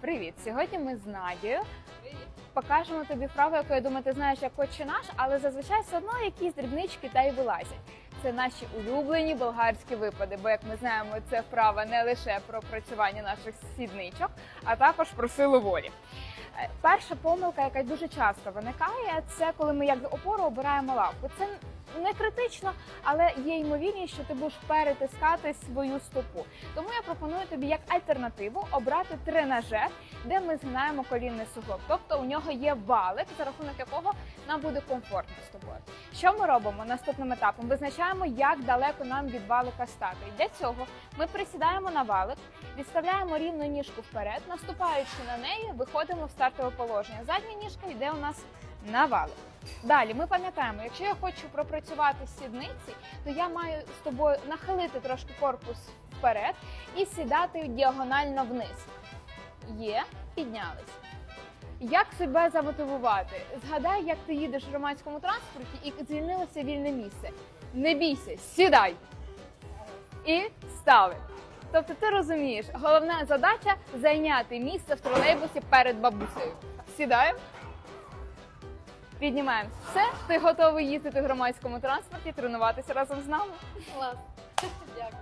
Привіт! Сьогодні ми з Надією покажемо тобі вправу, яку я думаю, ти знаєш як отче наш, але зазвичай все одно якісь дрібнички та й вилазять. Це наші улюблені болгарські випади, бо як ми знаємо, це вправа не лише про працювання наших сідничок, а також про силу волі. Е, Перша помилка, яка дуже часто виникає, це коли ми як опору обираємо лавку. Це не критично, але є ймовірність, що ти будеш перетискати свою стопу. Тому я пропоную тобі як альтернативу обрати тренажер, де ми згинаємо колінний суглоб. Тобто у нього є валик, за рахунок якого нам буде комфортно з тобою. Що ми робимо наступним етапом? Визначаємо, як далеко нам від валика стати. Для цього ми присідаємо на валик, відставляємо рівну ніжку вперед, наступаючи на неї, виходимо в стартове положення. Задня ніжка йде у нас на. Далі ми пам'ятаємо, якщо я хочу пропрацювати сідниці, то я маю з тобою нахилити трошки корпус вперед і сідати діагонально вниз. Є, піднялись. Як себе замотивувати? Згадай, як ти їдеш в громадському транспорті і звільнилося вільне місце. Не бійся, сідай і стали. Тобто ти розумієш, головна задача зайняти місце в тролейбусі перед бабусею. Сідаємо. Піднімаємо. Все, ти готовий їздити в громадському транспорті, тренуватися разом з нами. Клас. Дякую.